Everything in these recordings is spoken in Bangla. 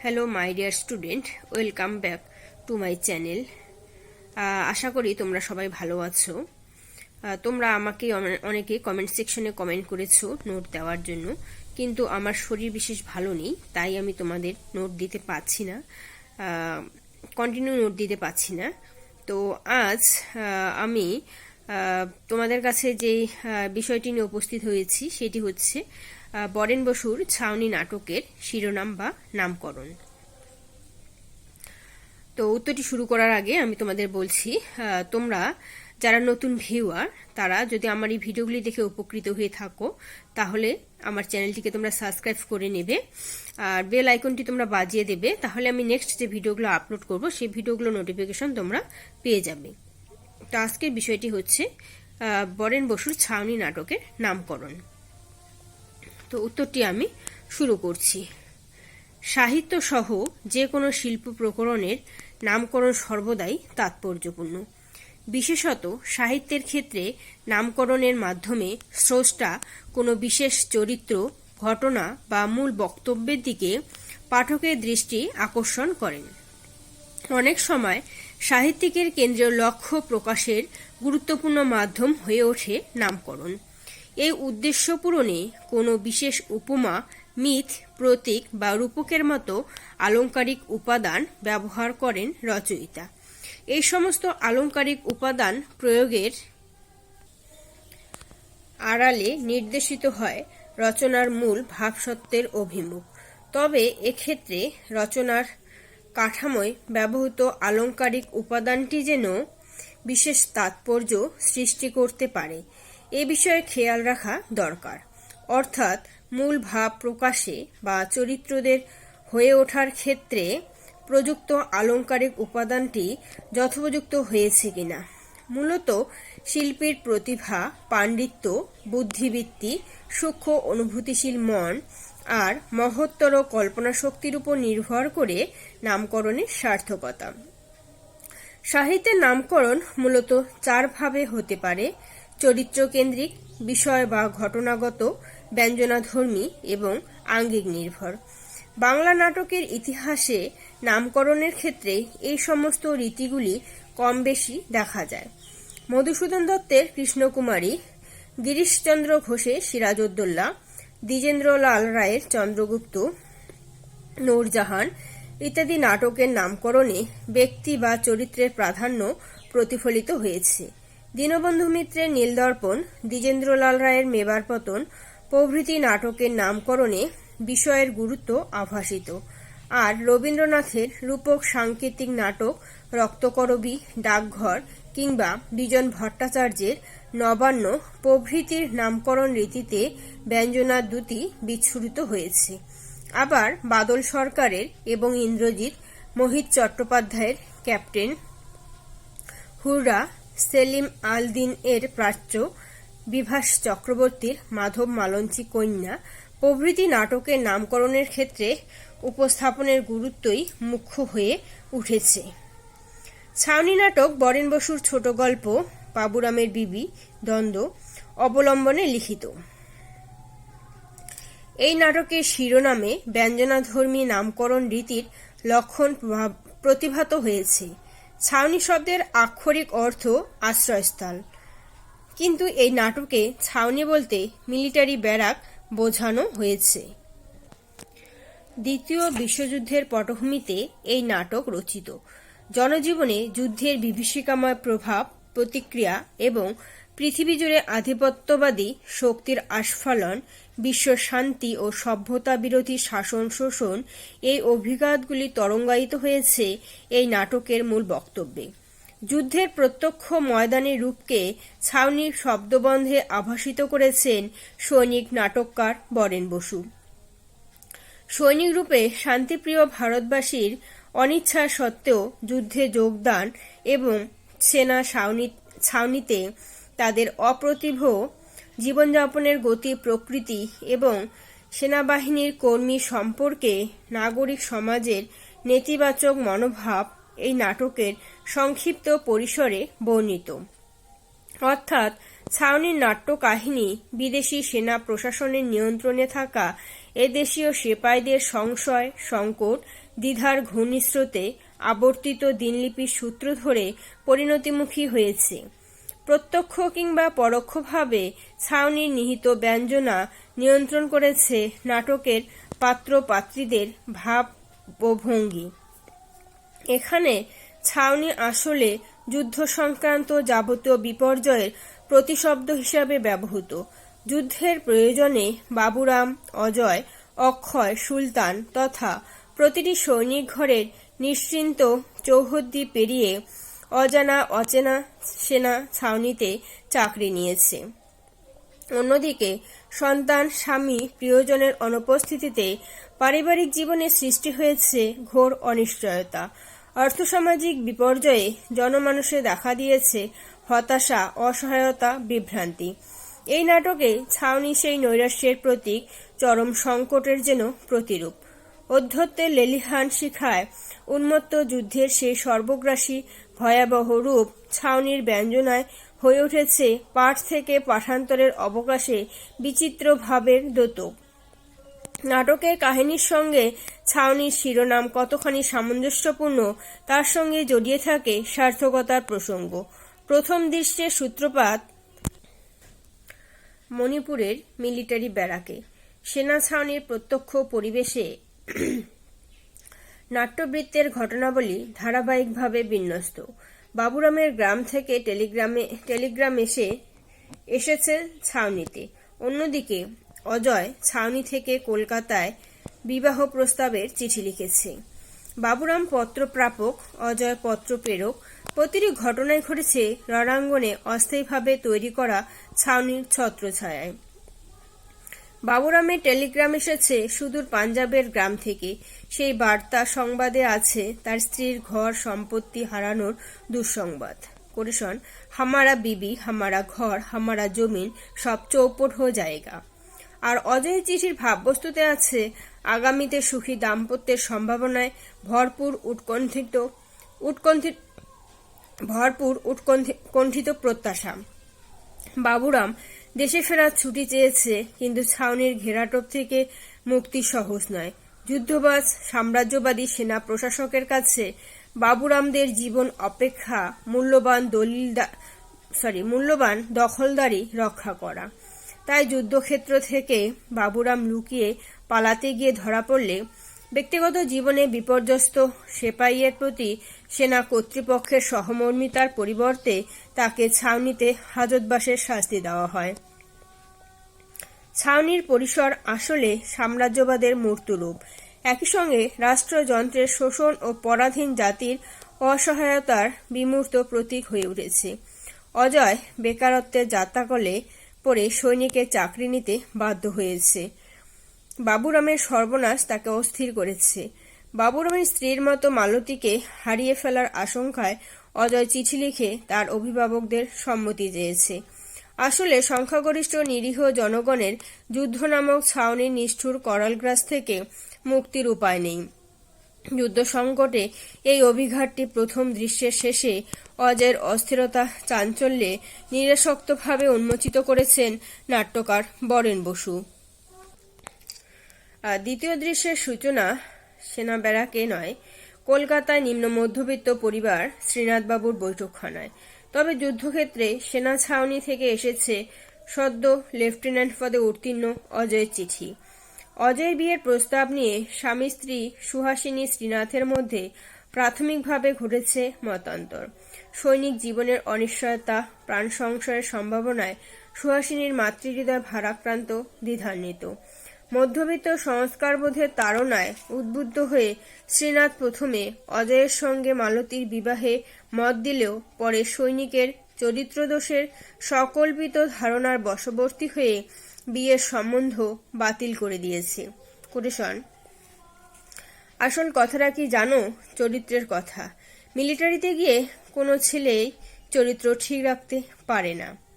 Hello my dear student welcome back to my channel আশা করি তোমরা সবাই ভালো আছো। আহ, তোমরা আমাকে অনে- অনেকে কমেন্ট সেকশনে কমেন্ট করেছ নোট দেওয়ার জন্য। কিন্তু আমার শরীর বিশেষ ভালো নেই তাই আমি তোমাদের নোট দিতে পারছি না। কন্টিনিউ নোট দিতে পারছি না। তো আজ আমি তোমাদের কাছে যে বিষয়টি নিয়ে উপস্থিত হয়েছি সেটি হচ্ছে বরেন বসুর ছাউনি নাটকের শিরোনাম বা নামকরণ। তো উত্তরটি শুরু করার আগে আমি তোমাদের বলছি তোমরা যারা নতুন ভিউয়ার তারা যদি আমার এই ভিডিওগুলি দেখে উপকৃত হয়ে থাকো, তাহলে আমার চ্যানেলটিকে তোমরা সাবস্ক্রাইব করে নেবে আর বেল আইকনটি তোমরা বাজিয়ে দেবে, তাহলে আমি নেক্সট যে ভিডিওগুলো আপলোড করব, সেই ভিডিওগুলো নোটিফিকেশন তোমরা পেয়ে যাবে। তো আজকের বিষয়টি হচ্ছে বরেন বসুর ছাউনি নাটকের নামকরণ। তো উত্তরটি আমি শুরু করছি। সাহিত্য সহ যে কোনো শিল্প প্রকরণের নামকরণ সর্বদাই তাৎপর্যপূর্ণ। বিশেষত সাহিত্যের ক্ষেত্রে নামকরণের মাধ্যমে স্রষ্টা কোনো বিশেষ চরিত্র, ঘটনা বা মূল বক্তব্যের দিকে পাঠকের দৃষ্টি আকর্ষণ করেন। অনেক সময় সাহিত্যিকের কেন্দ্রীয় লক্ষ্য প্রকাশের গুরুত্বপূর্ণ মাধ্যম হয়ে ওঠে নামকরণ। এই উদ্দেশ্য পূরণে কোনো বিশেষ উপমা, মিথ, প্রতীক বা রূপকের মতো আলংকারিক উপাদান ব্যবহার করেন রচয়িতা। এই সমস্ত আলংকারিক উপাদান প্রয়োগের আড়ালে নির্দেশিত হয় রচনার মূল ভাবসত্ত্বের অভিমুখ। তবে এক্ষেত্রে রচনার কাঠামোয় ব্যবহৃত আলংকারিক উপাদানটি যেন বিশেষ তাৎপর্য সৃষ্টি করতে পারে। এ বিষয়ে খেয়াল রাখা দরকার। অর্থাৎ মূল ভাব প্রকাশে বা চরিত্রদের হয়ে ওঠার ক্ষেত্রে প্রযুক্ত আলংকারিক উপাদানটি যথোপযুক্ত হয়েছে কিনা। মূলত শিল্পীর প্রতিভা, পাণ্ডিত্য, বুদ্ধিবৃত্তি, সূক্ষ্ম অনুভূতিশীল মন আর মহত্তর কল্পনা শক্তির উপর নির্ভর করে নামকরণের সার্থকতা। সাহিত্যের নামকরণ মূলত চারভাবে হতে পারে। চরিত্রকেন্দ্রিক বিষয় বা ঘটনাগত, ব্যঞ্জনাধর্মী এবং আঙ্গিক নির্ভর। বাংলা নাটকের ইতিহাসে নামকরণের ক্ষেত্রে এই সমস্ত রীতিগুলি কম বেশি দেখা যায়। মধুসূদন দত্তের কৃষ্ণকুমারী, গিরিশচন্দ্র ঘোষের সিরাজউদ্দৌলা, দ্বিজেন্দ্রলাল রায়ের চন্দ্রগুপ্ত, নূরজাহান ইত্যাদি নাটকের নামকরণে ব্যক্তি বা চরিত্রের প্রাধান্য প্রতিফলিত হয়েছে। দীনবন্ধু মিত্রের নীলদর্পণ, দ্বিজেন্দ্রলাল রায়ের মেবার পতন, প্রভৃতি নাটকের নামকরণে বিষয়ের গুরুত্ব আভাসিত। আর রবীন্দ্রনাথের রূপক সাংকেতিক নাটক রক্তকরবী, ডাকঘর কিংবা বিজন ভট্টাচার্যের নবান্ন প্রভৃতির নামকরণ রীতিতে ব্যঞ্জনার দুটি বিচ্ছুরিত হয়েছে। আবার বাদল সরকারের এবং ইন্দ্রজিৎ মোহিত চট্টোপাধ্যায়ের ক্যাপ্টেন হুররা সেলিম আল দিন এর প্রাচ্য বিভাস চক্রবর্তীর মাধব মালঞ্চি কন্যা প্রভৃতি নাটকের নামকরণের ক্ষেত্রে উপস্থাপনের গুরুত্বই মুখ্য হয়ে উঠেছে। ছাউনি নাটক বরেন বসুর ছোট গল্প, বাবুরামের বিবি, দ্বন্দ্ব অবলম্বনে লিখিত। এই নাটকের শিরোনামে ব্যঞ্জনাধর্মী নামকরণ রীতির লক্ষণ প্রতিভাত হয়েছে। ছাউনি শব্দের আক্ষরিক অর্থ আশ্রয়স্থল। কিন্তু এই নাটকে ছাউনি বলতে মিলিটারি ব্যারাক বোঝানো হয়েছে। দ্বিতীয় বিশ্বযুদ্ধের পটভূমিতে এই নাটক রচিত। জনজীবনে যুদ্ধের বিভীষিকাময় প্রভাব, প্রতিক্রিয়া এবং পৃথিবী জুড়ে আধিপত্যবাদী শক্তির আস্ফালন, বিশ্ব শান্তি ও সভ্যতা বিরোধী শাসন শোষণ, এই অভিঘাতগুলি তরঙ্গায়িত হয়েছে এই নাটকের মূল বক্তব্যে। যুদ্ধের প্রত্যক্ষ ময়দানের রূপকে ছাউনির শব্দবন্ধে আভাসিত করেছেন সৈনিক নাটককার বরেন বসু। সৈনিক রূপে শান্তিপ্রিয় ভারতবাসীর অনিচ্ছা সত্ত্বেও যুদ্ধে যোগদান এবং সেনা ছাউনি ছাউনিতে তাদের অপ্রতিভ জীবনযাপনের গতি, প্রকৃতি এবং সেনাবাহিনীর কর্মী সম্পর্কে নাগরিক সমাজের নেতিবাচক মনোভাব এই নাটকের সংক্ষিপ্ত পরিসরে বর্ণিত। অর্থাৎ ছাউনির নাট্য কাহিনী বিদেশি সেনা প্রশাসনের নিয়ন্ত্রণে থাকা এদেশীয় সেপাইদের সংশয়, সংকট, দ্বিধার ঘূর্ণিস্রোতে আবর্তিত দিনলিপির সূত্র ধরে পরিণতিমুখী হয়েছে। প্রত্যক্ষ কিংবা পরোক্ষভাবে ছাউনির নিহিত ব্যঞ্জনা নিয়ন্ত্রণ করেছে নাটকের পাত্র পাত্রীদের ভাব ও ভঙ্গি। এখানে ছাউনি আসলে যুদ্ধ সংক্রান্ত যাবতীয় বিপর্যয়ের প্রতিশব্দ হিসাবে ব্যবহৃত। যুদ্ধের প্রয়োজনে বাবুরাম, অজয়, অক্ষয়, সুলতান তথা প্রতিটি সৈনিক ঘরের নিশ্চিন্ত চৌহদ্দি পেরিয়ে অজানা, অচেনা সেনা ছাউনিতে চাকরি নিয়েছে। অন্যদিকে, সন্তান, স্বামী, প্রিয়জনের অনুপস্থিতিতে পারিবারিক জীবনে সৃষ্টি হয়েছে ঘোর অনিশ্চয়তা। আর্থসামাজিক বিপর্যয়ে জনমানুষে দেখা দিয়েছে হতাশা, অসহায়তা, বিভ্রান্তি। এই নাটকে ছাউনি সেই নৈরাশ্যের প্রতীক, চরম সংকটের যেন প্রতিরূপ। অধ্যত্বের লেলিহান শিখায়, উন্মত্ত যুদ্ধের সেই সর্বগ্রাসী ভয়াবহ রূপ ছাউনির ব্যঞ্জনায় হয়ে উঠেছে পাঠ থেকে পাঠান্তরের অবকাশে বিচিত্র ভাবের দোতক নাটকের কাহিনীর সঙ্গে ছাউনির শিরোনাম কতখানি সামঞ্জস্যপূর্ণ, তার সঙ্গে জড়িয়ে থাকে সার্থকতার প্রসঙ্গ। প্রথম দৃশ্যের সূত্রপাত, মণিপুরের মিলিটারি ব্যারাকে। সেনা ছাউনির প্রত্যক্ষ পরিবেশে নাট্যবৃত্তের ঘটনাবলী ধারাবাহিকভাবে বিন্যস্ত। বাবুরামের গ্রাম থেকে টেলিগ্রামে, টেলিগ্রাম এসে, এসেছে ছাউনিতে। অন্যদিকে অজয় ছাউনি থেকে কলকাতায় বিবাহ প্রস্তাবের চিঠি লিখেছে। বাবুরাম পত্র প্রাপক অজয় পত্র প্রেরক প্রতিটি ঘটনায় ঘটেছে রণাঙ্গনে অস্থায়ীভাবে তৈরি করা ছাউনির ছত্রছায়ায়। বাবুরামের টেলিগ্রাম এসেছে সুদূর পাঞ্জাবের গ্রাম থেকে। সেই বার্তা সংবাদে আছে তার স্ত্রীর ঘর সম্পত্তি হারানোর দুঃসংবাদ। কোরেশন হামারা বিবি, হামারা ঘর, হামারা জমিন, সব চৌপট হো জায়গা। আর অজয় চিঠির ভাববস্তুতে আছে, আগামীতে সুখী দাম্পত্যের সম্ভাবনায় ভরপুর উৎকণ্ঠিত উৎকণ্ঠিত, ভরপুর উৎকণ্ঠিত প্রত্যাশা। বাবুরাম দেশে ফেরার ছুটি চেয়েছে, কিন্তু ছাউনির ঘেরাটোপ থেকে মুক্তি সহজ নয়। যুদ্ধবাজ, সাম্রাজ্যবাদী সেনা প্রশাসকের কাছে বাবুরামদের জীবন অপেক্ষা মূল্যবান দলিল সরি মূল্যবান দখলদারি রক্ষা করা। তাই যুদ্ধক্ষেত্র থেকে বাবুরাম লুকিয়ে পালাতে গিয়ে ধরা পড়লে ব্যক্তিগত জীবনে বিপর্যস্ত সেপাইয়ের প্রতি সেনা কর্তৃপক্ষের সহমর্মিতার পরিবর্তে তাকে ছাউনিতে হাজতবাসের শাস্তি দেওয়া হয়। ছাউনির পরিসর আসলে সাম্রাজ্যবাদের মূর্তরূপ। একই সঙ্গে রাষ্ট্রযন্ত্রের শোষণ ও পরাধীন জাতির অসহায়তার বিমূর্ত প্রতীক হয়ে উঠেছে। অজয় বেকারত্বের যাত্রাকলে পরে সৈনিকের চাকরি নিতে বাধ্য হয়েছে। বাবুরামের সর্বনাশ তাকে অস্থির করেছে। বাবুরামের স্ত্রীর মতো মালতীকে হারিয়ে ফেলার আশঙ্কায় অজয় চিঠি লিখে তার অভিভাবকদের সম্মতি চেয়েছে আসলে সংখ্যাগরিষ্ঠ নিরীহ জনগণের যুদ্ধ নামক ছাউনির নিষ্ঠুর করালগ্রাস থেকে মুক্তির উপায় নেই। যুদ্ধ সংকটে এই অভিঘাতটি প্রথম দৃশ্যের শেষে অজয়ের অস্থিরতা, চাঞ্চল্যে নিরাসক্তভাবে উন্মোচিত করেছেন নাট্যকার বরেন বসু। দ্বিতীয় দৃশ্যের সূচনা সেনা ব্যারাকে নয়, কলকাতায় নিম্ন মধ্যবিত্ত পরিবার শ্রীনাথবাবুর বৈঠকখানায়। তবে যুদ্ধক্ষেত্রে সেনা ছাউনি থেকে এসেছে সদ্য লেফটেন্যান্ট পদে উত্তীর্ণ অজয়ের চিঠি। অজয় বিয়ের প্রস্তাব নিয়ে স্বামী স্ত্রী সুহাসিনী শ্রীনাথের মধ্যে প্রাথমিকভাবে ঘটেছে মতান্তর। সৈনিক জীবনের অনিশ্চয়তা, প্রাণ সংশয়ের সম্ভাবনায় সুহাসিনীর মাতৃহৃদয় ভারাক্রান্ত, দ্বিধান্বিত। মধ্যবিত্ত সংস্কারবোধের তাড়নায় উদ্বুদ্ধ হয়ে শ্রীনাথ প্রথমে অজয়ের সঙ্গে মালতীর বিবাহে মত দিলেও পরে সৈনিকের চরিত্রদোষের সকল্পিত ধারণার বশবর্তী হয়ে বিয়ের সম্বন্ধ বাতিল করে দিয়েছে। কোটেশন। আসল কথাটা কি জানো? চরিত্রের কথা। মিলিটারিতে গিয়ে কোনো ছেলেই চরিত্র ঠিক রাখতে পারে না।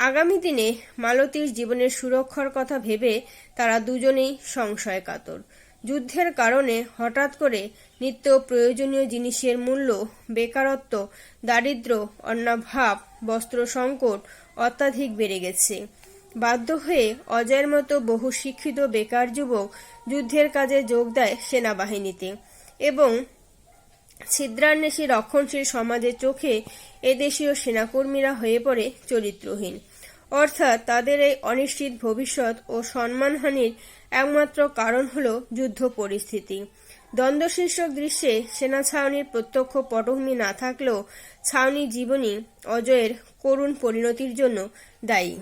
আগামী দিনে মালতীর জীবনের সুরক্ষার কথা ভেবে তারা দুজনেই সংশয় কাতর যুদ্ধের কারণে হঠাৎ করে নিত্য প্রয়োজনীয় জিনিসের মূল্য, বেকারত্ব দারিদ্র অন্নাভাব বস্ত্র সংকট অত্যাধিক বেড়ে গেছে। বাধ্য হয়ে অজয়ের মতো বহু শিক্ষিত বেকার যুবক যুদ্ধের কাজে যোগ দেয় সেনাবাহিনীতে এবং ছিদ্রান্বেষী রক্ষণশীল সমাজের চোখে এদেশীয় সেনাকর্মীরা হয়ে পড়ে চরিত্রহীন। অর্থাৎ তাদের এই অনিশ্চিত ভবিষ্যৎ ও সম্মানহানির একমাত্র কারণ হল যুদ্ধ পরিস্থিতি। দ্বন্দ্ব শীর্ষক দৃশ্যে সেনা ছাউনির প্রত্যক্ষ পটভূমি না থাকলেও ছাউনি জীবনী অজয়ের করুণ পরিণতির জন্য দায়ী।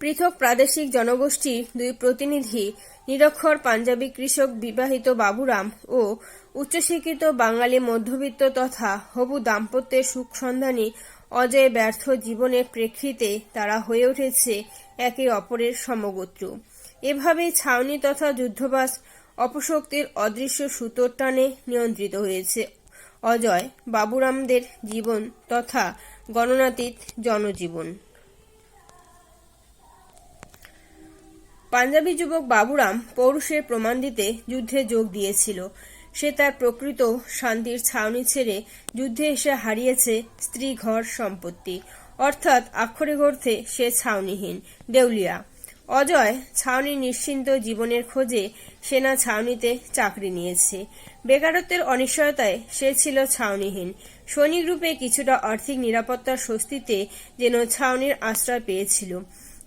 পৃথক প্রাদেশিক জনগোষ্ঠীর দুই প্রতিনিধি নিরক্ষর পাঞ্জাবি কৃষক বিবাহিত বাবুরাম ও উচ্চশিক্ষিত বাঙালি মধ্যবিত্ত তথা হবু দাম্পত্যের সুখ সন্ধানী অজয় ব্যর্থ জীবনের প্রেক্ষিতে তারা হয়ে উঠেছে একে অপরের সমগোত্র। এভাবেই ছাউনি তথা যুদ্ধবাস অপশক্তির অদৃশ্য সুতোর টানে নিয়ন্ত্রিত হয়েছে। অজয়, বাবুরামদের জীবন তথা গণনাতীত জনজীবন। পাঞ্জাবি যুবক বাবুরাম পৌরুষের প্রমাণ দিতে যুদ্ধে যোগ দিয়েছিল। সে তার প্রকৃত শান্তির ছাউনি ছেড়ে যুদ্ধে এসে হারিয়েছে স্ত্রী ঘর সম্পত্তি। অর্থাৎ আক্ষরিক অর্থে সে ছাউনিহীন, দেউলিয়া। অজয় ছাউনি নিশ্চিন্ত জীবনের খোঁজে সেনা ছাউনিতে চাকরি নিয়েছে। বেকারত্বের অনিশ্চয়তায় সে ছিল ছাউনিহীন। সৈনিক রূপে কিছুটা আর্থিক নিরাপত্তার স্বস্তিতে যেন ছাউনির আশ্রয় পেয়েছিল।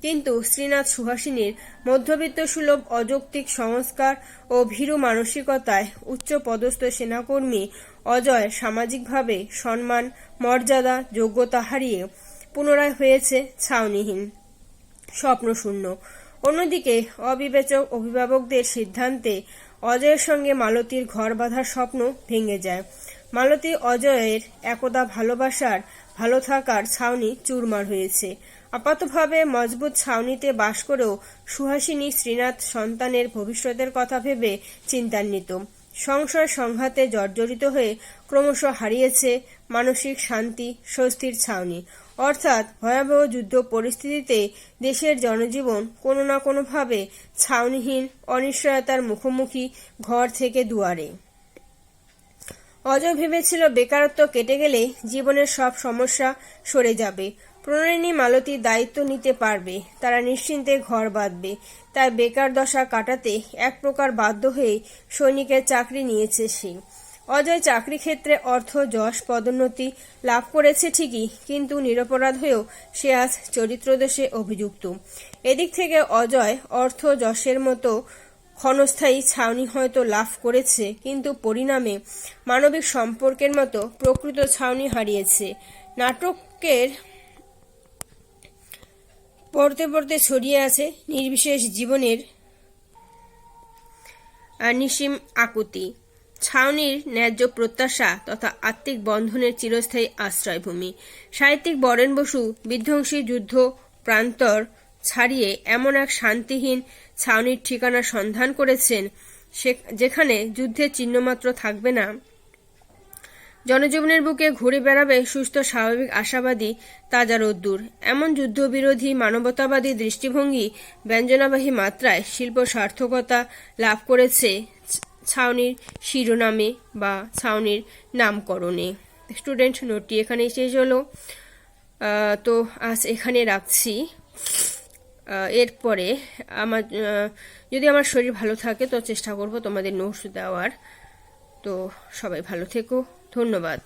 কিন্তু শ্রীনাথ সুহাসিনীর মধ্যবিত্ত সুলভ অযৌক্তিক সংস্কার ও ভীরু মানসিকতায় উচ্চ পদস্থ সেনাকর্মী অজয় সামাজিকভাবে সম্মান, মর্যাদা, যোগ্যতা হারিয়ে পুনরায় হয়েছে ছাউনিহীন। স্বপ্নশূন্য অন্যদিকে অবিবেচক অভিভাবকদের সিদ্ধান্তে অজয়ের সঙ্গে মালতীর ঘর বাঁধার স্বপ্ন ভেঙে যায়। মালতী অজয়ের একদা ভালোবাসার, ভালো থাকার ছাউনি চুরমার হয়েছে। আপাতভাবে মজবুত ছাউনিতে বাস করেও সুহাসিনী শ্রীনাথ সন্তানের ভবিষ্যতের কথা ভেবে চিন্তান্বিত। সংশয় সংঘাতে জর্জরিত হয়ে ক্রমশ হারিয়েছে মানসিক শান্তি, স্বস্তির ছাউনি। অর্থাৎ ভয়াবহ যুদ্ধ পরিস্থিতিতে দেশের জনজীবন কোনো না কোনোভাবে ছাউনিহীন, অনিশ্চয়তার মুখোমুখি ঘর থেকে দুয়ারে। অজয় ভেবেছিল বেকারত্ব কেটে গেলে জীবনের সব সমস্যা সরে যাবে। প্রণয়িনী মালতী দায়িত্ব নিতে পারবে। তারা নিশ্চিন্তে ঘর বাঁধবে। তাই বেকার দশা কাটাতে এক প্রকার বাধ্য হয়ে সৈনিকের চাকরি নিয়েছে সে। অজয় চাকরি ক্ষেত্রে অর্থ, যশ, পদোন্নতি লাভ করেছে ঠিকই, কিন্তু নিরপরাধ হয়েও সে আজ চরিত্রদোষে অভিযুক্ত। এদিক থেকে অজয় অর্থ, যশের মতো ক্ষণস্থায়ী ছাউনি হয়তো লাভ করেছে, কিন্তু পরিণামে মানবিক সম্পর্কের মতো প্রকৃত ছাউনি হারিয়েছে। নাটকের পড়তে পড়তে ছড়িয়ে আছে নির্বিশেষ জীবনের নিসীম আকুতি। ছাউনির ন্যায্য প্রত্যাশা তথা আত্মিক বন্ধনের চিরস্থায়ী আশ্রয়ভূমি। সাহিত্যিক বরেন বসু বিধ্বংসী যুদ্ধ প্রান্তর ছাড়িয়ে এমন এক শান্তিহীন ছাউনির ঠিকানা সন্ধান করেছেন যেখানে যুদ্ধের চিহ্নমাত্র থাকবে না। জনজীবনের বুকে ঘুরে বেড়াবে সুস্থ, স্বাভাবিক, আশাবাদী, তাজা রোদ্দুর। এমন যুদ্ধবিরোধী, মানবতাবাদী দৃষ্টিভঙ্গি ব্যঞ্জনাবাহী মাত্রায় শিল্প সার্থকতা লাভ করেছে ছাউনির শিরোনামে বা ছাউনির নামকরণে। স্টুডেন্ট নোটটি এখানেই শেষ হলো। তো আজ এখানে রাখছি। এরপরে আমার যদি আমার শরীর ভালো থাকে তো চেষ্টা করব তোমাদের নোটস দেওয়ার। তো সবাই ভালো থেকো। ধন্যবাদ।